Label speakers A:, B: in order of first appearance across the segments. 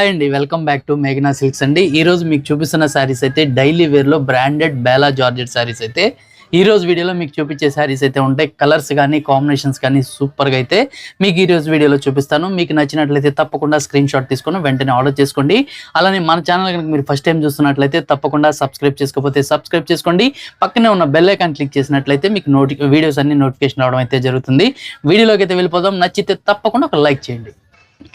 A: Hi అండి welcome back to మేఘనా silks అండి. ఈరోజు మీకు చూపిస్తున్న శారీస్ అయితే డైలీ వేర్లో బ్రాండెడ్ బేలా జార్జెట్ శారీస్ అయితే. ఈ రోజు వీడియోలో మీకు చూపించే శారీస్ అయితే ఉంటాయి. కలర్స్ కానీ కాంబినేషన్స్ కానీ సూపర్గా అయితే మీకు ఈ రోజు వీడియోలో చూపిస్తాను. మీకు నచ్చినట్లయితే తప్పకుండా స్క్రీన్ షాట్ తీసుకొని వెంటనే ఆర్డర్ చేసుకోండి. అలానే మన ఛానల్ కనుక మీరు ఫస్ట్ టైం చూస్తున్నట్లయితే తప్పకుండా సబ్స్క్రైబ్ చేసుకోకపోతే సబ్స్క్రైబ్ చేసుకోండి. పక్కనే ఉన్న బెల్ ఐకాన్ క్లిక్ చేసినట్లయితే మీకు నోటి వీడియోస్ అన్ని నోటిఫికేషన్ రావడం అయితే జరుగుతుంది. వీడియోలోకి అయితే వెళ్ళిపోదాం. నచ్చితే తప్పకుండా ఒక లైక్ చేయండి.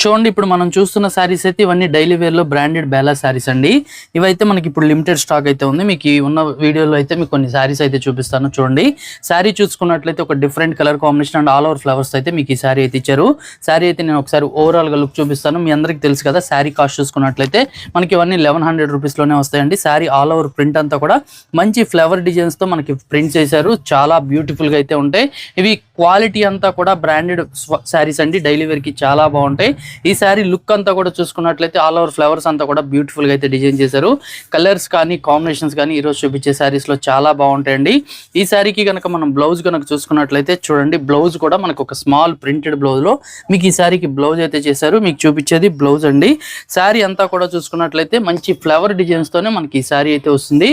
A: చూడండి ఇప్పుడు మనం చూస్తున్న శారీస్ అయితే ఇవన్నీ డైలీ వేర్లో బ్రాండెడ్ బేలా శారీస్ అండి. ఇవైతే మనకి ఇప్పుడు లిమిటెడ్ స్టాక్ అయితే ఉంది. మీకు ఈ ఉన్న వీడియోలో అయితే మీకు కొన్ని శారీస్ అయితే చూపిస్తాను చూడండి. శారీ చూసుకున్నట్లయితే ఒక different colour combination and all over flowers అయితే మీకు ఈ శారీ అయితే ఇచ్చారు. శారీ అయితే నేను ఒకసారి ఓవరాల్గా లుక్ చూపిస్తాను. మీ అందరికీ తెలుసు కదా శారీ కాస్ట్ చూసుకున్నట్లయితే మనకి ఇవన్నీ లెవెన్ హండ్రెడ్ రూపీస్లోనే వస్తాయండి. శారీ ఆల్ ఓవర్ ప్రింట్ అంతా కూడా మంచి ఫ్లవర్ డిజైన్స్తో మనకి ప్రింట్ చేశారు. చాలా బ్యూటిఫుల్గా అయితే ఉంటాయి. ఇవి క్వాలిటీ అంతా కూడా బ్రాండెడ్ శారీస్ అండి. డైలీ వేర్కి చాలా బాగుంటాయి. ఈ శారీ లుక్ అంతా కూడా చూసుకున్నట్లయితే ఆల్ ఓవర్ ఫ్లవర్స్ అంతా కూడా బ్యూటిఫుల్గా అయితే డిజైన్ చేశారు. కలర్స్ కానీ కాంబినేషన్స్ కానీ ఈరోజు చూపించే శారీస్లో చాలా బాగుంటాయండి. ఈ శారీకి కనుక మనం బ్లౌజ్ కనుక చూసుకున్నట్లయితే చూడండి బ్లౌజ్ కూడా మనకు ఒక స్మాల్ ప్రింటెడ్ బ్లౌజ్లో మీకు ఈ శారీకి బ్లౌజ్ అయితే చేశారు. మీకు చూపించేది బ్లౌజ్ అండి. శారీ అంతా కూడా చూసుకున్నట్లయితే మంచి ఫ్లవర్ డిజైన్స్తోనే మనకి ఈ శారీ అయితే వస్తుంది.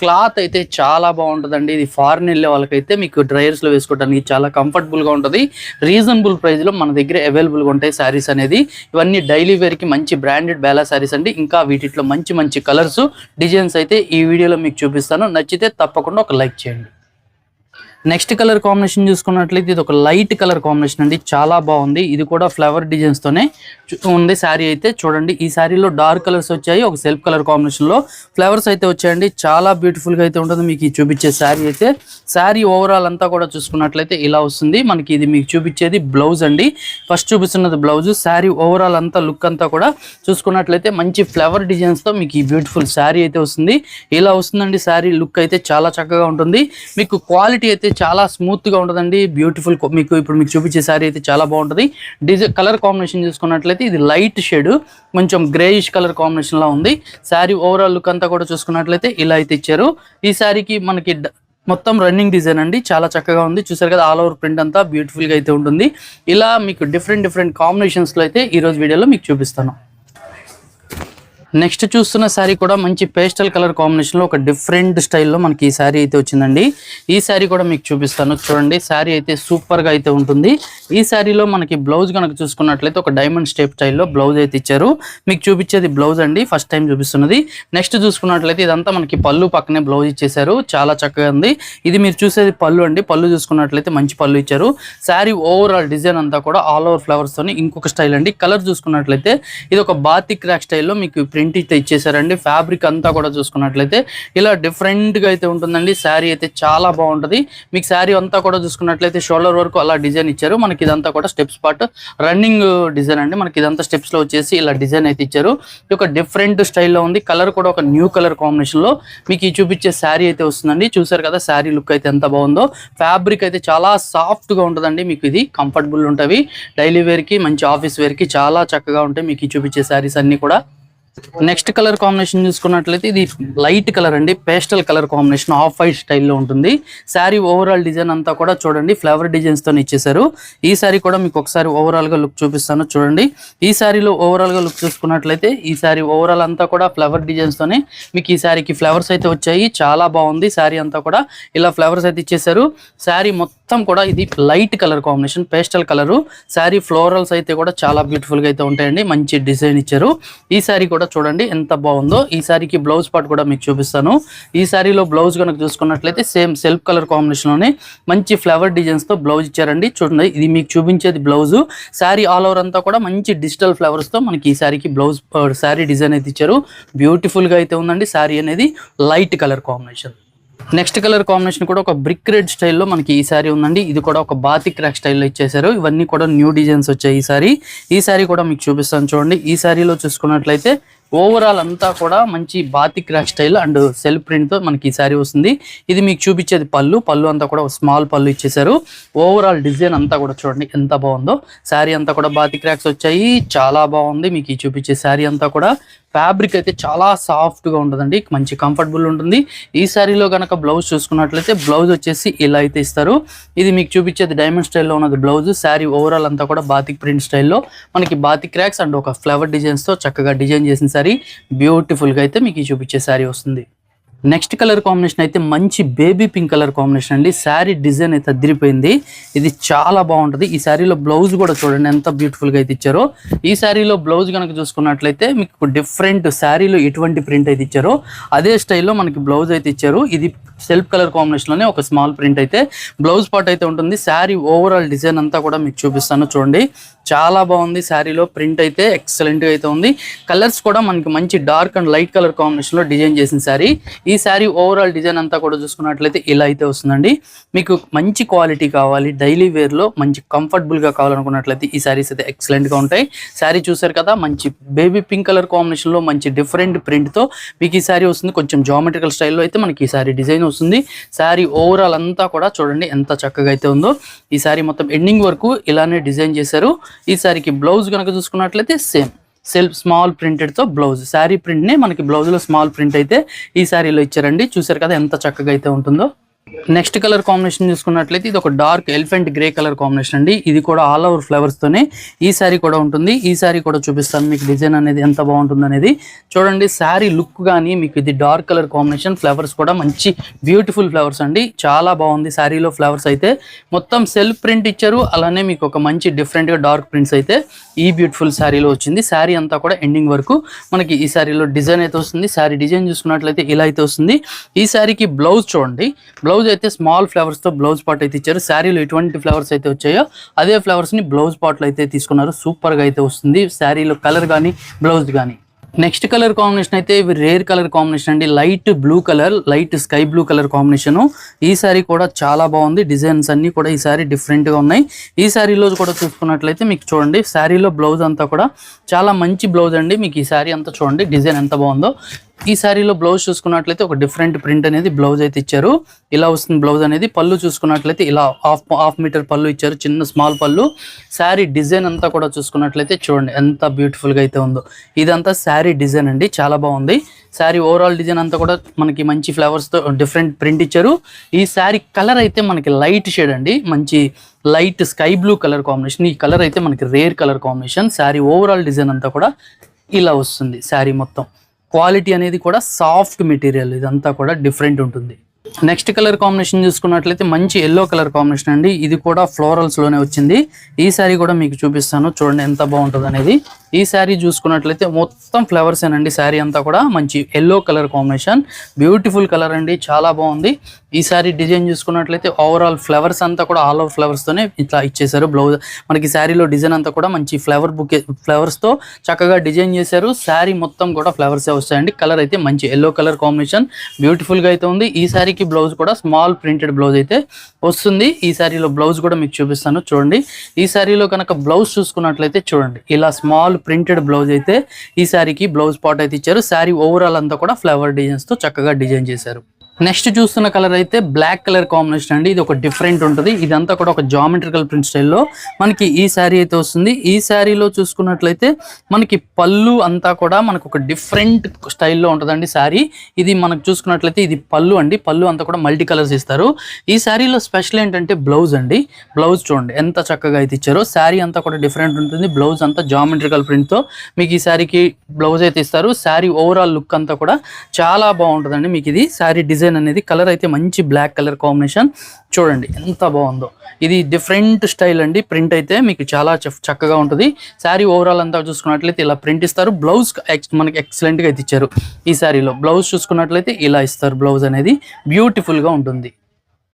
A: క్లాత్ అయితే చాలా బాగుంటుందండి. ఇది ఫారెన్ వెళ్ళే వాళ్ళకైతే మీకు డ్రైయర్స్లో వేసుకోవడానికి చాలా కంఫర్టబుల్గా ఉంటుంది. రీజనబుల్ ప్రైస్లో మన దగ్గర అవైలబుల్గా ఉంటాయి శారీస్ అనేది. ఇవన్నీ డైలీ వేర్కి మంచి బ్రాండెడ్ బేలా శారీస్ అండి. ఇంకా వీటిలో మంచి మంచి కలర్స్ డిజైన్స్ అయితే ఈ వీడియోలో మీకు చూపిస్తాను. నచ్చితే తప్పకుండా ఒక లైక్ చేయండి. నెక్స్ట్ కలర్ కాంబినేషన్ చూసుకున్నట్లయితే ఇది ఒక లైట్ కలర్ కాంబినేషన్ అండి. చాలా బాగుంది. ఇది కూడా ఫ్లవర్ డిజైన్స్ తోనే ఉంది శారీ అయితే. చూడండి ఈ శారీలో డార్క్ కలర్స్ వచ్చాయి. ఒక సెల్ఫ్ కలర్ కాంబినేషన్లో ఫ్లవర్స్ అయితే వచ్చాయండి. చాలా బ్యూటిఫుల్గా అయితే ఉంటుంది. మీకు ఈ చూపించే శారీ అయితే. శారీ ఓవరాల్ అంతా కూడా చూసుకున్నట్లయితే ఇలా వస్తుంది. మనకి ఇది మీకు చూపించేది బ్లౌజ్ అండి. ఫస్ట్ చూపిస్తున్నది బ్లౌజ్ శారీ ఓవరాల్ అంతా లుక్ అంతా కూడా చూసుకున్నట్లయితే మంచి ఫ్లవర్ డిజైన్స్తో మీకు ఈ బ్యూటిఫుల్ శారీ అయితే వస్తుంది. ఇలా వస్తుందండి. శారీ లుక్ అయితే చాలా చక్కగా ఉంటుంది. మీకు క్వాలిటీ అయితే చాలా స్మూత్గా ఉంటుందండి. బ్యూటిఫుల్ మీకు ఇప్పుడు మీకు చూపించే శారీ అయితే చాలా బాగుంటుంది. డిజైన్ కలర్ కాంబినేషన్ చూసుకున్నట్లయితే ఇది లైట్ షేడ్ కొంచెం గ్రేయిష్ కలర్ కాంబినేషన్ లా ఉంది. శారీ ఓవరాల్ లుక్ అంతా కూడా చూసుకున్నట్లయితే ఇలా అయితే ఇచ్చారు. ఈ శారీకి మనకి మొత్తం రన్నింగ్ డిజైన్ అండి. చాలా చక్కగా ఉంది. చూసారు కదా ఆల్ ఓవర్ ప్రింట్ అంతా బ్యూటిఫుల్గా అయితే ఉంటుంది. ఇలా మీకు డిఫరెంట్ డిఫరెంట్ కాంబినేషన్స్లో అయితే ఈరోజు వీడియోలో మీకు చూపిస్తాను. నెక్స్ట్ చూస్తున్న శారీ కూడా మంచి పేస్టల్ కలర్ కాంబినేషన్లో ఒక డిఫరెంట్ స్టైల్లో మనకి ఈ శారీ అయితే వచ్చిందండి. ఈ శారీ కూడా మీకు చూపిస్తాను. చూడండి శారీ అయితే సూపర్గా అయితే ఉంటుంది. ఈ శారీలో మనకి బ్లౌజ్ కనుక చూసుకున్నట్లయితే ఒక డైమండ్ స్టేప్ స్టైల్లో బ్లౌజ్ అయితే ఇచ్చారు. మీకు చూపించేది బ్లౌజ్ అండి ఫస్ట్ టైం చూపిస్తున్నది. నెక్స్ట్ చూసుకున్నట్లయితే ఇదంతా మనకి పళ్ళు పక్కనే బ్లౌజ్ ఇచ్చేసారు చాలా చక్కగా ఉంది. ఇది మీరు చూసేది పళ్ళు అండి. పళ్ళు చూసుకున్నట్లయితే మంచి పళ్ళు ఇచ్చారు. శారీ ఓవరాల్ డిజైన్ అంతా కూడా ఆల్ ఓవర్ ఫ్లవర్స్ ఇంకొక స్టైల్ అండి. కలర్ చూసుకున్నట్లయితే ఇది ఒక బాతిక్ ర్యాక్ స్టైల్లో మీకు ప్రింట్ అయితే ఇచ్చేసారండి. ఫ్యాబ్రిక్ అంతా కూడా చూసుకున్నట్లయితే ఇలా డిఫరెంట్గా అయితే ఉంటుందండి. శారీ అయితే చాలా బాగుంటది. మీకు శారీ అంతా కూడా చూసుకున్నట్లయితే షోల్డర్ వరకు అలా డిజైన్ ఇచ్చారు. మనకి ఇదంతా కూడా స్టెప్స్ పార్ట్ రన్నింగ్ డిజైన్ అండి. మనకి ఇదంతా స్టెప్స్లో వచ్చేసి ఇలా డిజైన్ అయితే ఇచ్చారు. ఇది ఒక డిఫరెంట్ స్టైల్లో ఉంది. కలర్ కూడా ఒక న్యూ కలర్ కాంబినేషన్లో మీకు ఈ చూపించే శారీ అయితే వస్తుందండి. చూసారు కదా శారీ లుక్ అయితే ఎంత బాగుందో. ఫ్యాబ్రిక్ అయితే చాలా సాఫ్ట్గా ఉంటుందండి. మీకు ఇది కంఫర్టబుల్ ఉంటుంది. డైలీ వేర్కి మంచి ఆఫీస్ వేర్కి చాలా చక్కగా ఉంటాయి. మీకు చూపించే శారీస్ అన్ని కూడా. నెక్స్ట్ కలర్ కాంబినేషన్ చూసుకున్నట్లయితే ఇది లైట్ కలర్ అండి pastel colour combination off white స్టైల్లో ఉంటుంది. శారీ ఓవరాల్ డిజైన్ అంతా కూడా చూడండి ఫ్లవర్ డిజైన్స్తో ఇచ్చేసారు ఈ శారీ కూడా మీకు ఒకసారి ఓవరాల్గా లుక్ చూపిస్తాను చూడండి. ఈ శారీలో ఓవరాల్గా లుక్ చూసుకున్నట్లయితే ఈ శారీ ఓవరాల్ అంతా కూడా ఫ్లవర్ డిజైన్స్తోనే మీకు ఈ శారీకి ఫ్లవర్స్ అయితే వచ్చాయి. చాలా బాగుంది శారీ అంతా కూడా. ఇలా ఫ్లవర్స్ అయితే ఇచ్చేసారు శారీ మొత్తం మొత్తం కూడా ఇది light colour combination pastel colour. Sari florals అయితే కూడా చాలా బ్యూటిఫుల్గా అయితే ఉంటాయండి. మంచి డిజైన్ ఇచ్చారు. ఈ శారీ కూడా చూడండి ఎంత బాగుందో. ఈ శారీకి బ్లౌజ్ పార్ట్ కూడా మీకు చూపిస్తాను. ఈ శారీలో బ్లౌజ్ కనుక చూసుకున్నట్లయితే సేమ్ సెల్ఫ్ కలర్ కాంబినేషన్లోనే మంచి ఫ్లవర్ డిజైన్స్తో బ్లౌజ్ ఇచ్చారండి. చూడండి ఇది మీకు చూపించేది బ్లౌజ్. శారీ ఆల్ ఓవర్ అంతా కూడా మంచి డిజిటల్ ఫ్లవర్స్తో మనకి ఈ శారీకి బ్లౌజ్ శారీ డిజైన్ అయితే ఇచ్చారు. బ్యూటిఫుల్గా అయితే ఉందండి. శారీ అనేది light colour combination. Next colour combination కూడా ఒక బ్రిక్ రెడ్ స్టైల్లో మనకి ఈ సారీ ఉందండి. ఇది కూడా ఒక బాతిక్ క్రాక్ స్టైల్లో ఇచ్చేసారు ఇవన్నీ కూడా న్యూ డిజైన్స్ వచ్చాయి ఈ సారీ. ఈ సారీ కూడా మీకు చూపిస్తాను చూడండి. ఈ సారీలో చూసుకున్నట్లయితే ఓవరాల్ అంతా కూడా మంచి batik crack style and self ప్రింట్తో మనకి ఈ సారీ వస్తుంది. ఇది మీకు చూపించేది పళ్ళు. పళ్ళు అంతా కూడా స్మాల్ పళ్ళు ఇచ్చేసారు ఓవరాల్ డిజైన్ అంతా కూడా చూడండి ఎంత బాగుందో. శారీ అంతా కూడా బాతిక్ క్రాక్స్ వచ్చాయి. చాలా బాగుంది. మీకు ఈ చూపించే శారీ అంతా కూడా. ఫ్యాబ్రిక్ అయితే చాలా సాఫ్ట్గా ఉంటుందండి. మంచి కంఫర్టబుల్ ఉంటుంది. ఈ శారీలో కనుక బ్లౌజ్ చూసుకున్నట్లయితే బ్లౌజ్ వచ్చేసి ఇలా అయితే ఇస్తారు. ఇది మీకు చూపించేది డైమండ్ స్టైల్లో ఉన్నది బ్లౌజ్ శారీ ఓవరాల్ అంతా కూడా బాతిక్ ప్రింట్ స్టైల్లో మనకి బాతిక్ క్రాక్స్ అండ్ ఒక ఫ్లవర్ డిజైన్స్తో చక్కగా డిజైన్ చేసిన శారీ బ్యూటిఫుల్గా అయితే మీకు చూపించే శారీ వస్తుంది. నెక్స్ట్ కలర్ కాంబినేషన్ అయితే మంచి బేబీ పింక్ కలర్ కాంబినేషన్ అండి. శారీ డిజైన్ అయితే అదిరిపోయింది. ఇది చాలా బాగుంటుంది. ఈ శారీలో బ్లౌజ్ కూడా చూడండి ఎంత బ్యూటిఫుల్గా అయితే ఇచ్చారో. ఈ శారీలో బ్లౌజ్ కనుక చూసుకున్నట్లయితే మీకు డిఫరెంట్ శారీలో ఎటువంటి ప్రింట్ అయితే ఇచ్చారో అదే స్టైల్లో మనకి బ్లౌజ్ అయితే ఇచ్చారు. ఇది సెల్ఫ్ కలర్ కాంబినేషన్లోనే ఒక స్మాల్ ప్రింట్ అయితే బ్లౌజ్ పార్ట్ అయితే ఉంటుంది. శారీ ఓవరాల్ డిజైన్ అంతా కూడా మీకు చూపిస్తాను చూడండి. చాలా బాగుంది శారీలో ప్రింట్ అయితే ఎక్సలెంట్గా అయితే ఉంది. కలర్స్ కూడా మనకి మంచి డార్క్ అండ్ లైట్ కలర్ కాంబినేషన్లో డిజైన్ చేసిన శారీ. ఈ శారీ ఓవరాల్ డిజైన్ అంతా కూడా చూసుకున్నట్లయితే ఇలా అయితే వస్తుందండి. మీకు మంచి క్వాలిటీ కావాలి డైలీ వేర్లో మంచి కంఫర్టబుల్గా కావాలనుకున్నట్లయితే ఈ శారీస్ అయితే ఎక్సలెంట్గా ఉంటాయి. శారీ చూసారు కదా మంచి బేబీ పింక్ కలర్ కాంబినేషన్లో మంచి డిఫరెంట్ ప్రింట్తో మీకు ఈ శారీ వస్తుంది. కొంచెం జామెట్రికల్ స్టైల్లో అయితే మనకి ఈ శారీ డిజైన్ వస్తుంది. శారీ ఓవరాల్ అంతా కూడా చూడండి ఎంత చక్కగా అయితే ఉందో. ఈ శారీ మొత్తం ఎండింగ్ వరకు ఇలానే డిజైన్ చేశారు. ఈ శారీకి బ్లౌజ్ కనుక చూసుకున్నట్లయితే సేమ్ సెల్ఫ్ స్మాల్ ప్రింటెడ్తో బ్లౌజ్. శారీ ప్రింట్ నే మనకి బ్లౌజ్లో స్మాల్ ప్రింట్ అయితే ఈ శారీలో ఇచ్చారండి. చూసారు కదా ఎంత చక్కగా అయితే ఉంటుందో. నెక్స్ట్ కలర్ కాంబినేషన్ చూసుకున్నట్లయితే ఇది ఒక dark elephant grey colour combination అండి. ఇది కూడా ఆల్ ఓవర్ ఫ్లవర్స్ తోనే ఈ శారీ కూడా ఉంటుంది. ఈ శారీ కూడా చూపిస్తాను మీకు డిజైన్ అనేది ఎంత బాగుంటుంది అనేది. చూడండి శారీ లుక్ కానీ మీకు ఇది డార్క్ కలర్ కాంబినేషన్ ఫ్లవర్స్ కూడా మంచి బ్యూటిఫుల్ ఫ్లవర్స్ అండి. చాలా బాగుంది శారీలో ఫ్లవర్స్ అయితే. మొత్తం సెల్ఫ్ ప్రింట్ ఇచ్చారు. అలానే మీకు ఒక మంచి డిఫరెంట్గా డార్క్ ప్రింట్స్ అయితే ఈ బ్యూటిఫుల్ శారీలో వచ్చింది. శారీ అంతా కూడా ఎండింగ్ వరకు మనకి ఈ శారీలో డిజైన్ అయితే వస్తుంది. శారీ డిజైన్ చూసుకున్నట్లయితే ఇలా అయితే వస్తుంది. ఈ శారీకి బ్లౌజ్ చూడండి. బ్లౌజ్ అయితే స్మాల్ ఫ్లవర్స్తో బ్లౌజ్ పార్ట్ అయితే ఇచ్చారు. శారీలో ఎటువంటి ఫ్లవర్స్ అయితే వచ్చాయో అదే ఫ్లవర్స్ని బ్లౌజ్ పార్ట్ అయితే తీసుకున్నారు. సూపర్గా అయితే వస్తుంది. శారీలో కలర్ కానీ బ్లౌజ్ కానీ నెక్స్ట్ కలర్ కాంబినేషన్ అయితే ఇవి రేర్ కలర్ కాంబినేషన్ అండి. Light blue colour light sky blue colour combination ఈ సారీ కూడా చాలా బాగుంది. డిజైన్స్ అన్ని కూడా ఈ సారీ డిఫరెంట్గా ఉన్నాయి. ఈ సారీలో కూడా చూసుకున్నట్లయితే మీకు చూడండి శారీలో బ్లౌజ్ అంతా కూడా చాలా మంచి బ్లౌజ్ అండి. మీకు ఈ సారీ అంతా చూడండి డిజైన్ ఎంత బాగుందో. ఈ శారీలో బ్లౌజ్ చూసుకున్నట్లయితే ఒక డిఫరెంట్ ప్రింట్ అనేది బ్లౌజ్ అయితే ఇచ్చారు. ఇలా వస్తుంది బ్లౌజ్ అనేది పళ్ళు చూసుకున్నట్లయితే ఇలా హాఫ్ హాఫ్ మీటర్ పళ్ళు ఇచ్చారు. చిన్న స్మాల్ పళ్ళు. శారీ డిజైన్ అంతా కూడా చూసుకున్నట్లయితే చూడండి ఎంత బ్యూటిఫుల్గా అయితే ఉందో. ఇదంతా శారీ డిజైన్ అండి. చాలా బాగుంది. శారీ ఓవరాల్ డిజైన్ అంతా కూడా మనకి మంచి ఫ్లవర్స్తో డిఫరెంట్ ప్రింట్ ఇచ్చారు. ఈ శారీ కలర్ అయితే మనకి లైట్ షేడ్ అండి. మంచి light sky blue colour combination ఈ కలర్ అయితే మనకి rare colour combination sari overall design అంతా కూడా ఇలా వస్తుంది. శారీ మొత్తం. క్వాలిటీ అనేది కూడా సాఫ్ట్ మెటీరియల్ ఇదంతా కూడా డిఫరెంట్ ఉంటుంది. నెక్స్ట్ కలర్ కాంబినేషన్ చూసుకున్నట్లయితే మంచి ఎల్లో కలర్ కాంబినేషన్ అండి. ఇది కూడా ఫ్లోరల్స్లోనే వచ్చింది. ఈ శారీ కూడా మీకు చూపిస్తాను. చూడండి ఎంత బాగుంటుంది అనేది. ఈ శారీ చూసుకున్నట్లయితే మొత్తం ఫ్లవర్స్ అండి శారీ అంతా కూడా మంచి yellow colour combination. Beautiful colour అండి. చాలా బాగుంది. ఈ శారీ డిజైన్ చూసుకున్నట్లయితే ఓవరాల్ ఫ్లవర్స్ అంతా కూడా ఆల్ ఓవర్ ఫ్లవర్స్తోనే ఇట్లా ఇచ్చేసారు బ్లౌజ్ మనకి శారీలో డిజైన్ అంతా కూడా మంచి ఫ్లవర్ బుకే ఫ్లవర్స్తో చక్కగా డిజైన్ చేశారు. శారీ మొత్తం కూడా ఫ్లవర్స్ వస్తాయండి. కలర్ అయితే మంచి ఎల్లో కలర్ కాంబినేషన్. బ్యూటిఫుల్గా అయితే ఉంది. ఈ శారీకి బ్లౌజ్ కూడా స్మాల్ ప్రింటెడ్ బ్లౌజ్ అయితే వస్తుంది. ఈ శారీలో బ్లౌజ్ కూడా మీకు చూపిస్తాను చూడండి. ఈ శారీలో కనుక బ్లౌజ్ చూసుకున్నట్లయితే చూడండి. ఇలా స్మాల్ ప్రింటెడ్ బ్లౌజ్ అయితే ఈ శారీకి బ్లౌజ్ పాట్ అయితే ఇచ్చారు. శారీ ఓవరాల్ అంతా కూడా ఫ్లవర్ డిజైన్స్తో చక్కగా డిజైన్ చేశారు. నెక్స్ట్ చూస్తున్న కలర్ అయితే బ్లాక్ కలర్ కాంబినేషన్ అండి. ఇది ఒక డిఫరెంట్ ఉంటుంది. ఇదంతా కూడా ఒక జామెట్రికల్ ప్రింట్ స్టైల్లో మనకి ఈ శారీ అయితే వస్తుంది. ఈ శారీలో చూసుకున్నట్లయితే మనకి పళ్ళు అంతా కూడా మనకు ఒక డిఫరెంట్ స్టైల్లో ఉంటుందండి శారీ. ఇది మనకు చూసుకున్నట్లయితే ఇది పళ్ళు అండి. పళ్ళు అంతా కూడా మల్టీ కలర్స్ ఇస్తారు. ఈ శారీలో స్పెషల్ ఏంటంటే బ్లౌజ్ అండి. బ్లౌజ్ చూడండి ఎంత చక్కగా అయితే ఇచ్చారో. శారీ అంతా కూడా డిఫరెంట్ ఉంటుంది. బ్లౌజ్ అంతా జామెట్రికల్ ప్రింట్తో మీకు ఈ శారీకి బ్లౌజ్ అయితే ఇస్తారు. శారీ ఓవరాల్ లుక్ అంతా కూడా చాలా బాగుంటుందండి మీకు ఇది. శారీ డిజైన్ అనేది కలర్ అయితే మంచి బ్లాక్ కలర్ కాంబినేషన్. చూడండి ఎంత బాగుందో. ఇది డిఫరెంట్ స్టైల్ అండి. ప్రింట్ అయితే మీకు చాలా చక్కగా ఉంటుంది. శారీ ఓవరాల్ అంతా చూసుకున్నట్లయితే ఇలా ప్రింట్ ఇస్తారు. బ్లౌజ్ మనకి ఎక్సలెంట్గా అయితే ఇచ్చారు ఈ శారీలో. బ్లౌజ్ చూసుకున్నట్లయితే ఇలా ఇస్తారు బ్లౌజ్ అనేది. బ్యూటిఫుల్గా ఉంటుంది.